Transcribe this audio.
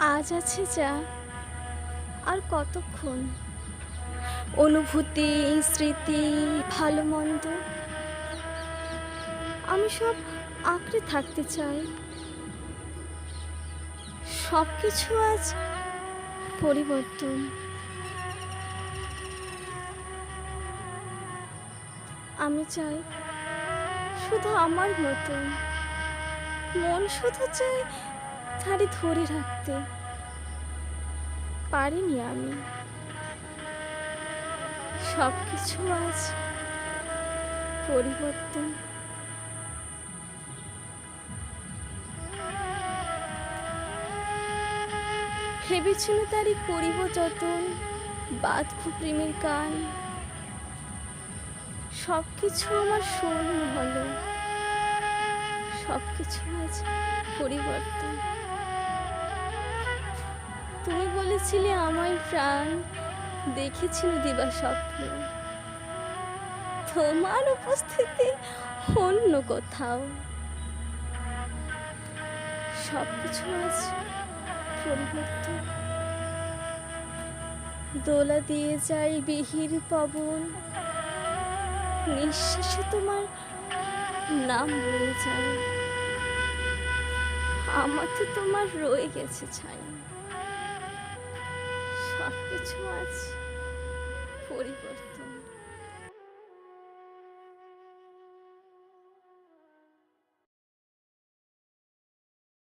আজ আছে যা, আর কতক্ষণ? অনুভূতি, স্মৃতি, ভালো মন্দ। আমি সব আঁকড়ে থাকতে চাই। সব কিছু আজ পরিবর্তন। আমি চাই শুধু আমার মতন। মন শুধু চাই তারই ধরে রাখতে পারিনি আমি। সব কিছু আজ পরিবর্তন। ভেবেছিল তারই করিব যতন বাঁধব প্রেমের গান সব কিছু আমার শূন্য হলো। সব কিছু আজ পরিবর্তন। বলেছিলে আমার প্রাণ? দেখেছিল দিবা স্বপ্ন। তোমার উপস্থিতি অন্য কোথাও। সব কিছু আজ পরিবর্তন। দোলা দিয়ে যাই বিহির পবন। নিঃশ্বাসে তোমার নাম বয়ে যায়। আমার তো তোমার রয়ে গেছে ছাই সব কিছু আজ পরিবর্তন।